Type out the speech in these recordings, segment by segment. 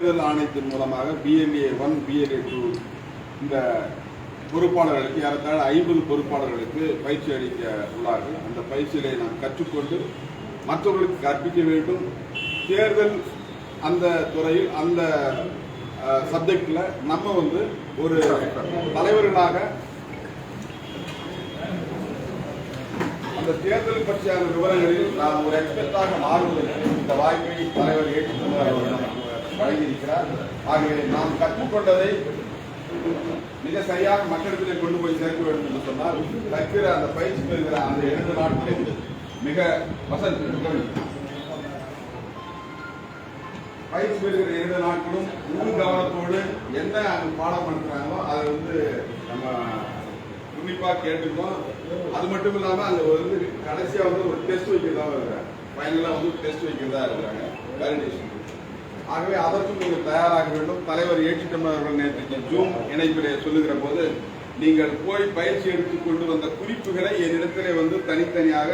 தேர்தல் ஆணையத்தின் மூலமாக பிஎல்ஏ ஒன் பிஎல்ஏ டூ இந்த பொறுப்பாளர்களுக்கு ஏறத்தாழ ஐம்பது பொறுப்பாளர்களுக்கு பயிற்சி அளிக்க உள்ளார்கள். அந்த பயிற்சிகளை நாம் கற்றுக்கொண்டு மற்றவர்களுக்கு கற்பிக்க வேண்டும். தேர்தல் அந்த துறையில் அந்த சப்ஜெக்டில் நம்ம வந்து ஒரு தலைவர்களாக அந்த தேர்தல் பற்றியான விவரங்களில் நான் ஒரு எக்ஸ்பெர்ட்டாக மாறுவதற்கு இந்த வாய்ப்பை தலைவர் ஏற்றுக்கொண்டார் வழங்கியிருக்கிறார் ஆகவே நாம் கற்றுக்கொண்டதை மிக சரியாக மக்களிடத்திலே கொண்டு போய் சேர்க்க வேண்டும் என்று சொன்னால் கற்கிற அந்த பயிற்சி பெறுகிற அந்த இரண்டு நாட்களில் மிக வசந்த் பயிற்சி பெறுகிற இரண்டு நாட்களும் முழு கவனத்தோடு என்ன அங்கே பாடம் பண்ணுறாங்களோ அதை வந்து நம்ம உன்னிப்பாக கேட்டுக்கோம் அது மட்டும் இல்லாமல் அங்கே வந்து கடைசியாக வந்து ஒரு டெஸ்ட் வைக்கிறதா இருக்கிறாங்க. ஃபைனலாக வந்து டெஸ்ட் வைக்கிறதா இருக்கிறாங்க. வேலிடேஷன் ஆகவே அதற்கும் நீங்கள் தயாராக வேண்டும். தலைவர் ஏற்றி தமிழர்கள் நேற்றைக்கு ஜூம் இணைப்பிலே சொல்லுகிற போது நீங்கள் போய் பயிற்சி எடுத்து கொண்டு வந்த குறிப்புகளை என்னிடத்திலே வந்து தனித்தனியாக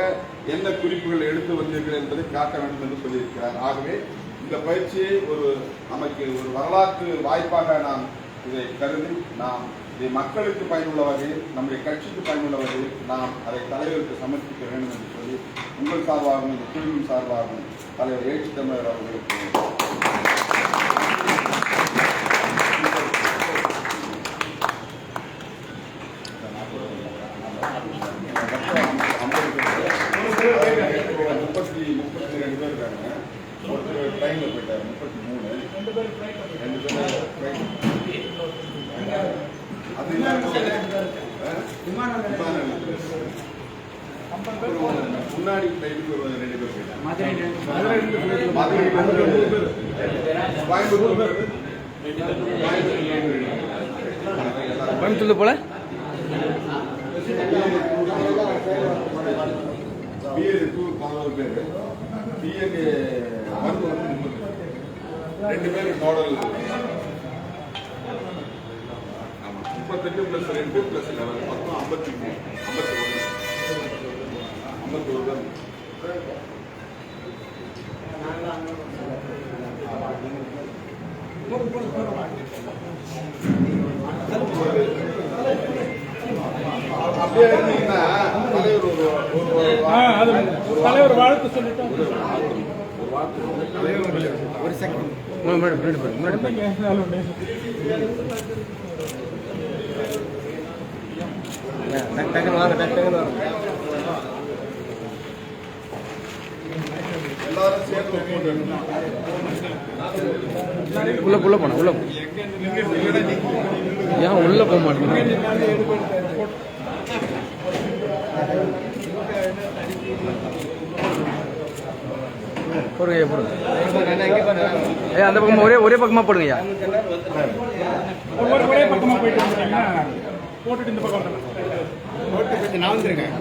என்ன குறிப்புகள் எடுத்து வந்தீர்கள் என்பதை காட்ட வேண்டும் என்று சொல்லியிருக்கிறார். ஆகவே இந்த பயிற்சியை ஒரு நமக்கு ஒரு வரலாற்று வாய்ப்பாக நாம் இதை கருதி நாம் இதை மக்களுக்கு பயனுள்ள வகையில் நம்முடைய கட்சிக்கு பயனுள்ள வகையில் நாம் அதை தலைவருக்கு சமர்ப்பிக்க வேண்டும் என்று சொல்லி உங்கள் சார்பாகவும் இந்த குழுவின் சார்பாகவும் தலைவர் ஏற்றி தமிழர் அவர்களுக்கு முப்பத்தி முப்பத்தி ரெண்டு பேர் இருக்காங்க ஒருத்தர் ட்ரெயினில் போயிட்டார் முப்பத்தி மூணு. ரெண்டு பேர் அது முன்னாடி ஃப்ளைட்டுக்கு ரெண்டு பேர் போயிட்டாங்க. கோயம்புத்தூர்ல இருந்து கோயம்புத்தூர்ல போல? பிஎல்ஏ டூ பதினோரு பேர். பிஎல்ஏ ஒன் வந்து முப்பது ரெண்டு பேர் மாடல் ஆமா முப்பத்தெட்டு பிளஸ் ரெண்டு பிளஸ் லெவன் மொத்தம் ஐம்பத்தி மூணு ஐம்பத்தி ஒன்று ஐம்பத்தி ஒரு பேர் அப்படியே இருந்தீங்கன்னா தலைவர் ஒரு தலைவர் வாழ்த்து சொல்லிட்டோம். ஒரு செகண்ட் முன்னாடி முன்னாடி டக்குன்னு வாங்க டக்குன்னு வாங்க உள்ள உள்ள போன உள்ள ஏன் உள்ள போக மாட்டேங்க போடுங்க ஐயா போடுங்க. ஏய் அந்த பக்கமா ஒரே ஒரே பக்கமா போடுங்க ஐயா. ஒரே பக்கமா போயிட்டு போட்டுட்டு இந்த பக்கம் நான் வந்துருக்கேன்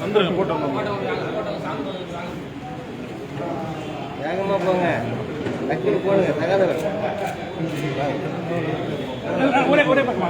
வந்துருங்க போட்டு வேகமா போங்க டக்குனு போடுங்க தகாதவர் ஒரே ஒரே பக்கமா அப்படி அப்படி அடுத்து நீங்க போட்டு இந்த பக்கமா போட்டு ஐயா, ஐயா, ஐயா, முடியும்.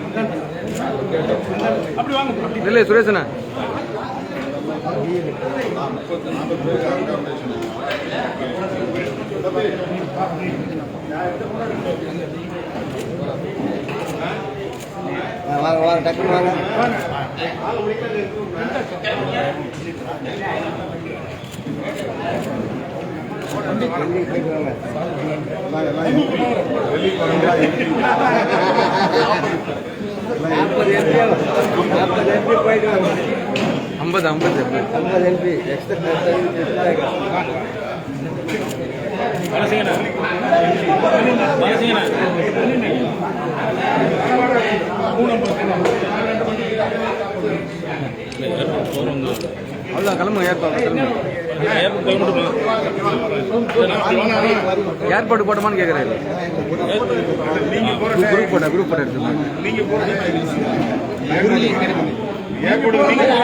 அப்படி வாங்க இல்லை சுரேஷண்ணா வாங்க வாங்க டக்குனு வாங்க. வெளியே? நாற்பது எம்பி நாற்பது எம்பி போயிட்டு வாங்க ஐம்பது ஐம்பது ஐம்பது. எம்பி ஐம்பது போகிறவங்க அவ்வளோ கிளம்புங்க ஏற்பாடு ஏர்போர்ட் போட்டோமான்னு போற குரூப் போட்ட குரூப் போட்ட எடுத்துருந்தாங்க நீங்க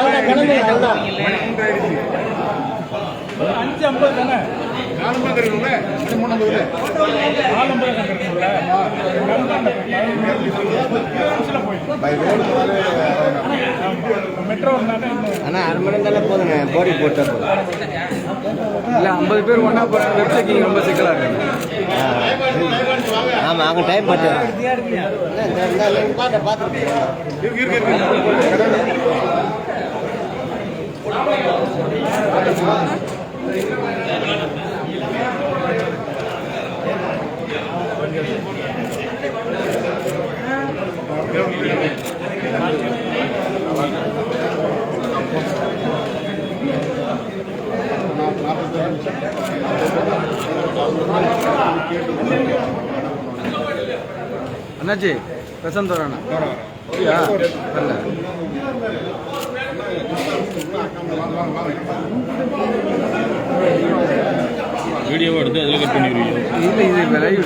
அஞ்சு ஐம்பது தானே? நாலு இருக்குல்ல மூணு பேர் நாலு ரோடு மெட்ரோ ஆனால் அரை மணி நேரம் போதுங்க. போடி போட்டா போதும். இல்லை ஐம்பது பேர் ஒன்றா போகிறாங்க வெப் செக்கிங் ரொம்ப சிக்கலாக இருக்கு. ஆமா அவங்க டைம் பார்த்து இருக்கு. வரானா? அப்படியா? வரல. வீடியோவை எடுத்து அதில் கட் பண்ணிடுவீங்க. இல்லை இது இப்போ லைவ்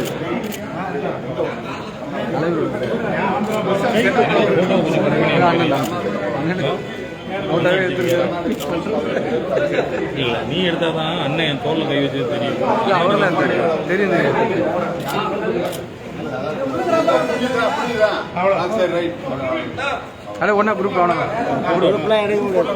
இல்லை நீ எடுத்தால் தான் அண்ணன் என் தோளில் கை வச்சு தெரியும். தெரியும் தெரியும். அட ஒன்றா குரூப் ஆகணும் குரூப்லாம் எடுக்க முடியாது